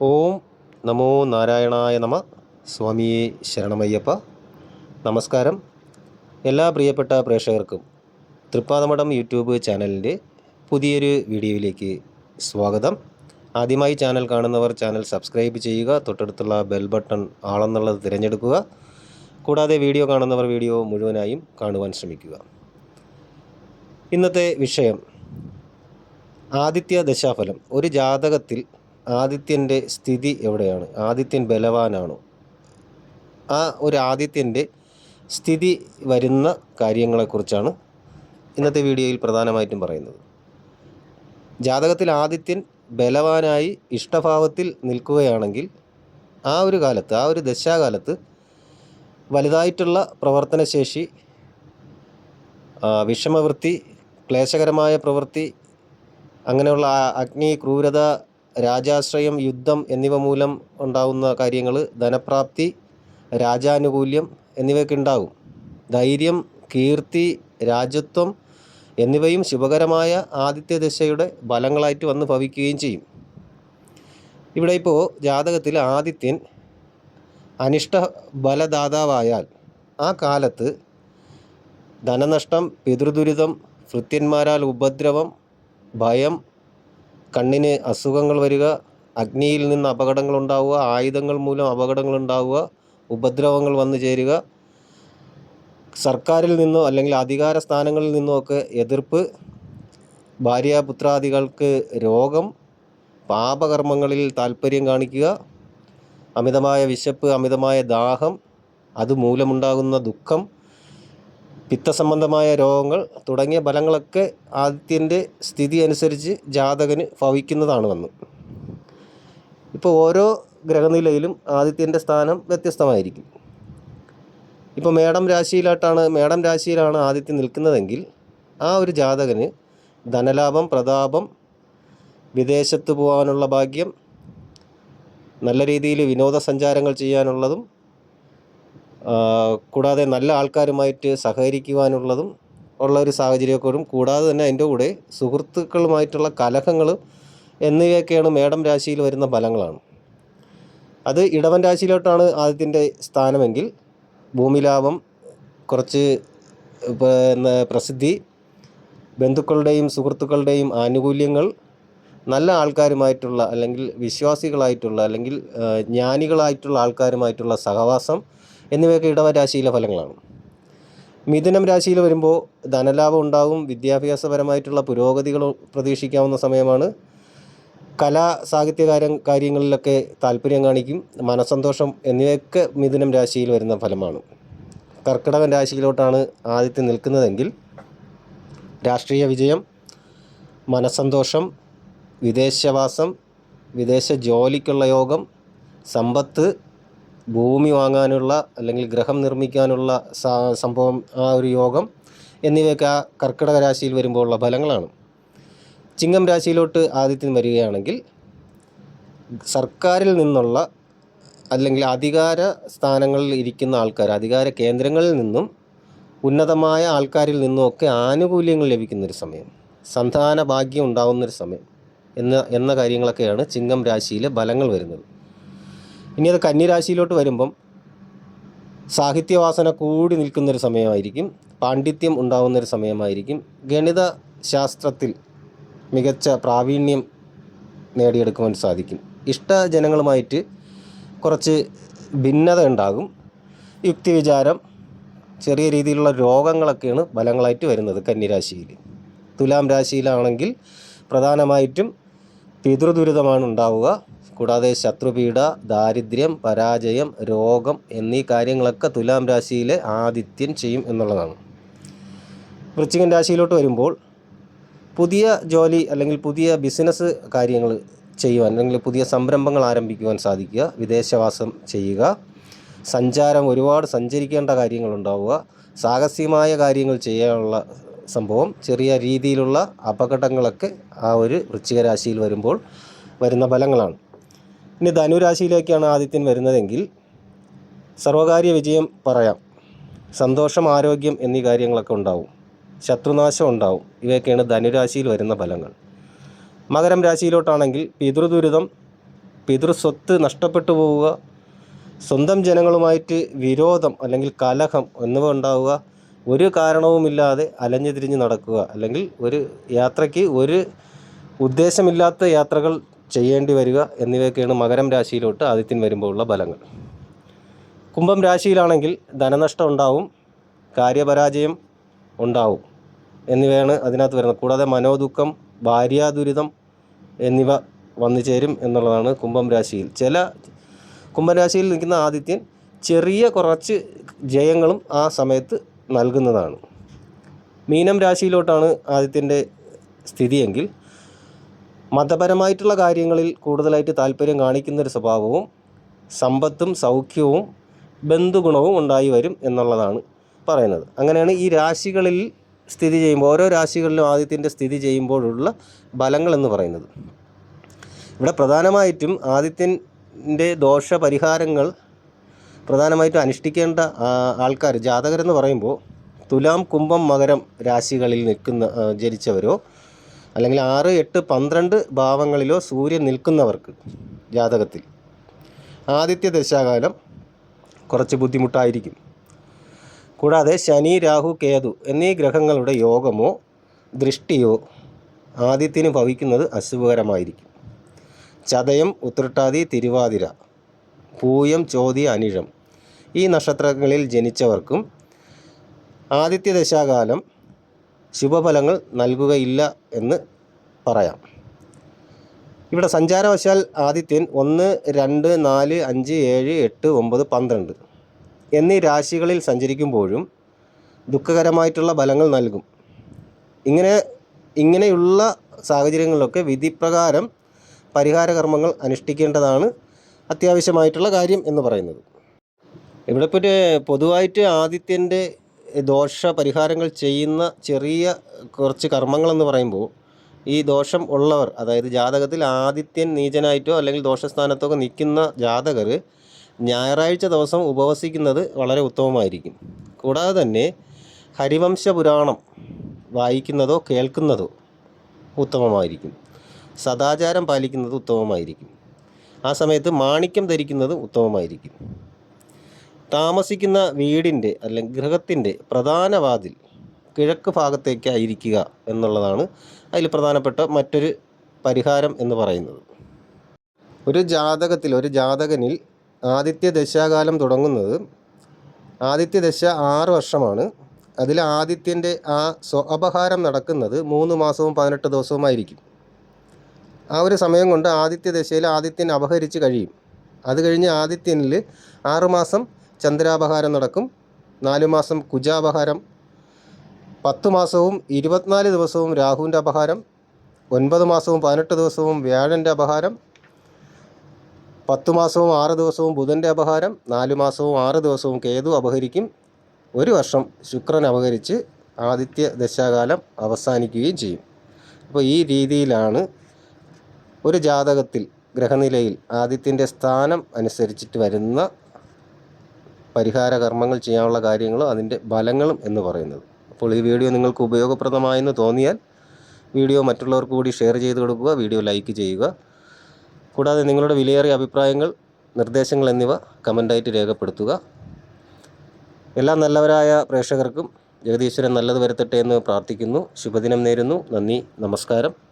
ഓം നമോ നാരായണായ നമ. സ്വാമിയെ ശരണമയ്യപ്പ. നമസ്കാരം. എല്ലാ പ്രിയപ്പെട്ട പ്രേക്ഷകർക്കും തൃപ്പാതമഠം യൂട്യൂബ് ചാനലിന്റെ പുതിയൊരു വീഡിയോയിലേക്ക് സ്വാഗതം. ആദ്യമായി ചാനൽ കാണുന്നവർ ചാനൽ സബ്സ്ക്രൈബ് ചെയ്യുക തൊട്ടടുത്തുള്ള ബെൽ ബട്ടൺ ആളെന്നുള്ളത് തിരഞ്ഞെടുക്കുക. കൂടാതെ വീഡിയോ കാണുന്നവർ വീഡിയോ മുഴുവനായും കാണുവാൻ ശ്രമിക്കുക. ഇന്നത്തെ വിഷയം ആദിത്യ ദശാഫലം. ഒരു ജാതകത്തിൽ ആദിത്യന്റെ സ്ഥിതി എവിടെയാണ്? ആദിത്യൻ ബലവാനാണോ? ആ ഒരു ആദിത്യന്റെ സ്ഥിതി വരുന്ന കാര്യങ്ങളെക്കുറിച്ചാണ് ഇന്നത്തെ വീഡിയോയിൽ പ്രധാനമായിട്ടും പറയുന്നത്. ജാതകത്തിൽ ആദിത്യൻ ബലവാനായി ഇഷ്ടഭാവത്തിൽ നിൽക്കുകയാണെങ്കിൽ ആ ഒരു കാലത്ത് ആ ഒരു ദശാകാലത്ത് വലുതായിട്ടുള്ള പ്രവർത്തനശേഷി വിഷമവൃത്തി ക്ലേശകരമായ പ്രവൃത്തി അങ്ങനെയുള്ള അഗ്നി ക്രൂരത രാജാശ്രയം യുദ്ധം എന്നിവ മൂലം ഉണ്ടാകുന്ന കാര്യങ്ങൾ ധനപ്രാപ്തി രാജാനുകൂല്യം എന്നിവയൊക്കെ ഉണ്ടാകും ധൈര്യം കീർത്തി രാജ്യത്വം എന്നിവയും ശുഭകരമായ ആദിത്യ ദശയുടെ ഫലങ്ങളായിട്ട് വന്ന് ഭവിക്കുകയും ചെയ്യും. ഇവിടെ ഇപ്പോൾ ജാതകത്തിൽ ആദിത്യൻ അനിഷ്ട ബലദാതാവായാൽ ആ കാലത്ത് ധനനഷ്ടം പിതൃദുരിതം ഭൃത്യന്മാരാൽ ഉപദ്രവം ഭയം കണ്ണിന് അസുഖങ്ങൾ വരിക അഗ്നിയിൽ നിന്ന് അപകടങ്ങൾ ഉണ്ടാവുക ആയുധങ്ങൾ മൂലം അപകടങ്ങൾ ഉണ്ടാവുക ഉപദ്രവങ്ങൾ വന്നു ചേരുക സർക്കാരിൽ നിന്നോ അല്ലെങ്കിൽ അധികാര സ്ഥാനങ്ങളിൽ നിന്നോ ഒക്കെ എതിർപ്പ് ഭാര്യാപുത്രാദികൾക്ക് രോഗം പാപകർമ്മങ്ങളിൽ താല്പര്യം കാണിക്കുക അമിതമായ വിശപ്പ് അമിതമായ ദാഹം അതുമൂലമുണ്ടാകുന്ന ദുഃഖം പിത്തസംബന്ധമായ രോഗങ്ങൾ തുടങ്ങിയ ഫലങ്ങളൊക്കെ ആദിത്യന്റെ സ്ഥിതി അനുസരിച്ച് ജാതകന് ഭവിക്കുന്നതാണ് വന്ന്. ഇപ്പോൾ ഓരോ ഗ്രഹനിലയിലും ആദിത്യന്റെ സ്ഥാനം വ്യത്യസ്തമായിരിക്കും. ഇപ്പോൾ മേടം രാശിയിലായിട്ടാണ് മേടം രാശിയിലാണ് ആദിത്യം നിൽക്കുന്നതെങ്കിൽ ആ ഒരു ജാതകന് ധനലാഭം പ്രതാപം വിദേശത്ത് പോകാനുള്ള ഭാഗ്യം നല്ല രീതിയിൽ വിനോദസഞ്ചാരങ്ങൾ ചെയ്യാനുള്ളതും കൂടാതെ നല്ല ആൾക്കാരുമായിട്ട് സഹകരിക്കുവാനുള്ളതും ഉള്ള ഒരു സാഹചര്യമൊക്കെ കൂടാതെ തന്നെ അതിന്റെ കൂടെ സുഹൃത്തുക്കളുമായിട്ടുള്ള കലഹങ്ങൾ എന്നിവയൊക്കെയാണ് മേടം രാശിയിൽ വരുന്ന ഫലങ്ങളാണ്. അത് ഇടവൻ രാശിയിലോട്ടാണ് ആദ്യത്തിന്റെ സ്ഥാനമെങ്കിൽ ഭൂമി ലാഭം കുറച്ച് പ്രസിദ്ധി ബന്ധുക്കളുടെയും സുഹൃത്തുക്കളുടെയും ആനുകൂല്യങ്ങൾ നല്ല ആൾക്കാരുമായിട്ടുള്ള അല്ലെങ്കിൽ വിശ്വാസികളായിട്ടുള്ള അല്ലെങ്കിൽ ജ്ഞാനികളായിട്ടുള്ള ആൾക്കാരുമായിട്ടുള്ള സഹവാസം എന്നിവയൊക്കെ ഇടവരാശിയിലെ ഫലങ്ങളാണ്. മിഥുനം രാശിയിൽ വരുമ്പോൾ ധനലാഭം ഉണ്ടാകും വിദ്യാഭ്യാസപരമായിട്ടുള്ള പുരോഗതികൾ പ്രതീക്ഷിക്കാവുന്ന സമയമാണ്. കലാ സാഹിത്യ കാര്യങ്ങളിലൊക്കെ താല്പര്യം കാണിക്കും മനസ്സന്തോഷം എന്നിവയൊക്കെ മിഥുനം രാശിയിൽ വരുന്ന ഫലമാണ്. കർക്കിടകൻ രാശിയിലോട്ടാണ് ആദ്യത്തെ നിൽക്കുന്നതെങ്കിൽ രാഷ്ട്രീയ വിജയം മനസ്സന്തോഷം വിദേശവാസം വിദേശ ജോലിക്കുള്ള യോഗം സമ്പത്ത് ഭൂമി വാങ്ങാനുള്ള അല്ലെങ്കിൽ ഗ്രഹം നിർമ്മിക്കാനുള്ള സംഭവം ആ ഒരു യോഗം എന്നിവയൊക്കെ ആ കർക്കിടക രാശിയിൽ വരുമ്പോൾ ഉള്ള ഫലങ്ങളാണ്. ചിങ്ങം രാശിയിലോട്ട് ആദിത്യം വരികയാണെങ്കിൽ സർക്കാരിൽ നിന്നുള്ള അല്ലെങ്കിൽ അധികാര സ്ഥാനങ്ങളിൽ ഇരിക്കുന്ന ആൾക്കാർ അധികാര കേന്ദ്രങ്ങളിൽ നിന്നും ഉന്നതമായ ആൾക്കാരിൽ നിന്നുമൊക്കെ ആനുകൂല്യങ്ങൾ ലഭിക്കുന്നൊരു സമയം സന്താന ഭാഗ്യം ഉണ്ടാകുന്നൊരു സമയം എന്ന എന്ന കാര്യങ്ങളൊക്കെയാണ് ചിങ്ങം രാശിയിലെ ഫലങ്ങൾ വരുന്നത്. ഇനി അത് കന്നിരാശിയിലോട്ട് വരുമ്പം സാഹിത്യവാസന കൂടി നിൽക്കുന്നൊരു സമയമായിരിക്കും. പാണ്ഡിത്യം ഉണ്ടാകുന്നൊരു സമയമായിരിക്കും. ഗണിത ശാസ്ത്രത്തിൽ മികച്ച പ്രാവീണ്യം നേടിയെടുക്കുവാൻ സാധിക്കും. ഇഷ്ടജനങ്ങളുമായിട്ട് കുറച്ച് ഭിന്നത ഉണ്ടാകും. യുക്തിവിചാരം ചെറിയ രീതിയിലുള്ള രോഗങ്ങളൊക്കെയാണ് ഫലങ്ങളായിട്ട് വരുന്നത് കന്നിരാശിയിൽ. തുലാം രാശിയിലാണെങ്കിൽ പ്രധാനമായിട്ടും പിതൃദുരിതമാണ് ഉണ്ടാവുക കൂടാതെ ശത്രുപീഡ ദാരിദ്ര്യം പരാജയം രോഗം എന്നീ കാര്യങ്ങളൊക്കെ തുലാം രാശിയിലെ ആദിത്യൻ ചെയ്യും എന്നുള്ളതാണ്. വൃശ്ചികൻ രാശിയിലോട്ട് വരുമ്പോൾ പുതിയ ജോലി അല്ലെങ്കിൽ പുതിയ ബിസിനസ് കാര്യങ്ങൾ ചെയ്യുവാൻ അല്ലെങ്കിൽ പുതിയ സംരംഭങ്ങൾ ആരംഭിക്കുവാൻ സാധിക്കുക. വിദേശവാസം ചെയ്യുക. സഞ്ചാരം ഒരുപാട് സഞ്ചരിക്കേണ്ട കാര്യങ്ങളുണ്ടാവുക. സാഹസികമായ കാര്യങ്ങൾ ചെയ്യാനുള്ള സംഭവം ചെറിയ രീതിയിലുള്ള അപകടങ്ങളൊക്കെ ആ ഒരു വൃശ്ചികരാശിയിൽ വരുമ്പോൾ വരുന്ന ഫലങ്ങളാണ്. ഇനി ധനുരാശിയിലേക്കാണ് ആദിത്യൻ വരുന്നതെങ്കിൽ സർവകാര്യ വിജയം പറയാം. സന്തോഷം ആരോഗ്യം എന്നീ കാര്യങ്ങളൊക്കെ ഉണ്ടാവും. ശത്രുനാശം ഉണ്ടാവും. ഇവയൊക്കെയാണ് ധനുരാശിയിൽ വരുന്ന ഫലങ്ങൾ. മകരം രാശിയിലോട്ടാണെങ്കിൽ പിതൃദുരിതം പിതൃസ്വത്ത് നഷ്ടപ്പെട്ടു പോവുക സ്വന്തം ജനങ്ങളുമായിട്ട് വിരോധം അല്ലെങ്കിൽ കലഹം എന്നിവ ഉണ്ടാവുക ഒരു കാരണവുമില്ലാതെ അലഞ്ഞു തിരിഞ്ഞ് നടക്കുക. അല്ലെങ്കിൽ ഒരു യാത്രയ്ക്ക് ഒരു ഉദ്ദേശമില്ലാത്ത യാത്രകൾ ചെയ്യേണ്ടി വരിക എന്നിവയൊക്കെയാണ് മകരം രാശിയിലോട്ട് ആദിത്യൻ വരുമ്പോൾ ഉള്ള ഫലങ്ങൾ. കുംഭം രാശിയിലാണെങ്കിൽ ധനനഷ്ടം ഉണ്ടാവും കാര്യപരാജയം ഉണ്ടാവും എന്നിവയാണ് അതിനകത്ത് വരുന്നത്. കൂടാതെ മനോദുഃഖം ഭാര്യാദുരിതം എന്നിവ വന്നു ചേരും എന്നുള്ളതാണ് കുംഭം രാശിയിൽ. ചില കുംഭരാശിയിൽ നിൽക്കുന്ന ആദിത്യൻ ചെറിയ കുറച്ച് ജയങ്ങളും ആ സമയത്ത് നൽകുന്നതാണ്. മീനം രാശിയിലോട്ടാണ് ആദ്യത്തിന്റെ സ്ഥിതിയെങ്കിൽ മതപരമായിട്ടുള്ള കാര്യങ്ങളിൽ കൂടുതലായിട്ട് താല്പര്യം കാണിക്കുന്നൊരു സ്വഭാവവും സമ്പത്തും സൗഖ്യവും ബന്ധുഗുണവും ഉണ്ടായി വരും എന്നുള്ളതാണ് പറയുന്നത്. അങ്ങനെയാണ് ഈ രാശികളിൽ സ്ഥിതി ചെയ്യുമ്പോൾ ഓരോ രാശികളിലും ആദിത്യന്റെ സ്ഥിതി ചെയ്യുമ്പോഴുള്ള ഫലങ്ങൾ എന്ന് പറയുന്നത്. ഇവിടെ പ്രധാനമായിട്ടും ആദിത്യന്റെ ദോഷപരിഹാരങ്ങൾ പ്രധാനമായിട്ടും അനുഷ്ഠിക്കേണ്ട ആൾക്കാർ ജാതകരെന്ന് പറയുമ്പോൾ തുലാം കുംഭം മകരം രാശികളിൽ നിൽക്കുന്ന ജനിച്ചവരോ അല്ലെങ്കിൽ ആറ് എട്ട് പന്ത്രണ്ട് ഭാവങ്ങളിലോ സൂര്യൻ നിൽക്കുന്നവർക്ക് ജാതകത്തിൽ ആദിത്യ ദശാകാലം കുറച്ച് ബുദ്ധിമുട്ടായിരിക്കും. കൂടാതെ ശനി രാഹു കേതു എന്നീ ഗ്രഹങ്ങളുടെ യോഗമോ ദൃഷ്ടിയോ ആദിത്യന് ഭവിക്കുന്നത് അശുഭകരമായിരിക്കും. ചതയം ഉത്രട്ടാതി തിരുവാതിര പൂയം ചോതി അനിഴം ഈ നക്ഷത്രങ്ങളിൽ ജനിച്ചവർക്കും ആദിത്യ ദശാകാലം ശുഭഫലങ്ങൾ നൽകുകയില്ല എന്ന് പറയാം. ഇവിടെ സഞ്ചാരവശാൽ ആദിത്യൻ ഒന്ന് രണ്ട് നാല് അഞ്ച് ഏഴ് എട്ട് ഒമ്പത് പന്ത്രണ്ട് എന്നീ രാശികളിൽ സഞ്ചരിക്കുമ്പോഴും ദുഃഖകരമായിട്ടുള്ള ഫലങ്ങൾ നൽകും. ഇങ്ങനെ ഇങ്ങനെയുള്ള സാഹചര്യങ്ങളിലൊക്കെ വിധിപ്രകാരം പരിഹാര കർമ്മങ്ങൾ അനുഷ്ഠിക്കേണ്ടതാണ് അത്യാവശ്യമായിട്ടുള്ള കാര്യം എന്ന് പറയുന്നത്. ഇവിടെ ഇപ്പോൾ പൊതുവായിട്ട് ആദിത്യന്റെ ദോഷ പരിഹാരങ്ങൾ ചെയ്യുന്ന ചെറിയ കുറച്ച് കർമ്മങ്ങളെന്ന് പറയുമ്പോൾ ഈ ദോഷം ഉള്ളവർ അതായത് ജാതകത്തിൽ ആദിത്യൻ നീചനായിട്ടോ അല്ലെങ്കിൽ ദോഷസ്ഥാനത്തോ ഒക്കെ നിൽക്കുന്ന ജാതകർ ഞായറാഴ്ച ദിവസം ഉപവസിക്കുന്നത് വളരെ ഉത്തമമായിരിക്കും. കൂടാതെ തന്നെ ഹരിവംശ പുരാണം വായിക്കുന്നതോ കേൾക്കുന്നതോ ഉത്തമമായിരിക്കും. സദാചാരം പാലിക്കുന്നത് ഉത്തമമായിരിക്കും. ആ സമയത്ത് മാണിക്യം ധരിക്കുന്നത് ഉത്തമമായിരിക്കും. താമസിക്കുന്ന വീടിന്റെ അല്ലെങ്കിൽ ഗൃഹത്തിന്റെ പ്രധാന വാതിൽ കിഴക്ക് ഭാഗത്തേക്കായിരിക്കുക എന്നുള്ളതാണ് അതിൽ പ്രധാനപ്പെട്ട മറ്റൊരു പരിഹാരം എന്ന് പറയുന്നത്. ഒരു ജാതകത്തിൽ ഒരു ജാതകനിൽ ആദിത്യ ദശാകാലം തുടങ്ങുന്നത് ആദിത്യ ദശ ആറ് വർഷമാണ്. അതിൽ ആദിത്യന്റെ ആ സ്വഅപഹാരം നടക്കുന്നത് മൂന്ന് മാസവും പതിനെട്ട് ദിവസവുമായിരിക്കും ആ ഒരു സമയം കൊണ്ട് ആദിത്യ ദശയിൽ ആദിത്യൻ അപഹരിച്ച് കഴിയും. അത് കഴിഞ്ഞ് ആദിത്യനിൽ ആറുമാസം ചന്ദ്രാപഹാരം നടക്കും. നാലു മാസം കുജാപഹാരം പത്ത് മാസവും ഇരുപത്തിനാല് ദിവസവും രാഹുവിന്റെ അപഹാരം ഒൻപത് മാസവും പതിനെട്ട് ദിവസവും വ്യാഴന്റെ അപഹാരം പത്ത് മാസവും ആറ് ദിവസവും ബുധന്റെ അപഹാരം നാല് മാസവും ആറ് ദിവസവും കേതു അപഹരിക്കും. ഒരു വർഷം ശുക്രൻ അപഹരിച്ച് ആദിത്യ ദശാകാലം അവസാനിക്കുകയും ചെയ്യും. അപ്പോൾ ഈ രീതിയിലാണ് ഒരു ജാതകത്തിൽ ഗ്രഹനിലയിൽ ആദിത്യന്റെ സ്ഥാനം അനുസരിച്ചിട്ട് വരുന്ന പരിഹാര കർമ്മങ്ങൾ ചെയ്യാനുള്ള കാര്യങ്ങളും അതിന്റെ ഫലങ്ങളും എന്ന് പറയുന്നത്. അപ്പോൾ ഈ വീഡിയോ നിങ്ങൾക്ക് ഉപയോഗപ്രദമായെന്ന് തോന്നിയാൽ വീഡിയോ മറ്റുള്ളവർക്ക് കൂടി ഷെയർ ചെയ്ത് കൊടുക്കുക വീഡിയോ ലൈക്ക് ചെയ്യുക. കൂടാതെ നിങ്ങളുടെ വിലയേറിയ അഭിപ്രായങ്ങൾ നിർദ്ദേശങ്ങൾ എന്നിവ കമന്റായിട്ട് രേഖപ്പെടുത്തുക. എല്ലാ നല്ലവരായ പ്രേക്ഷകർക്കും ജഗദീശ്വരൻ നല്ലത് വരുത്തട്ടെ എന്ന് പ്രാർത്ഥിക്കുന്നു. ശുഭദിനം നേരുന്നു. നന്ദി. നമസ്കാരം.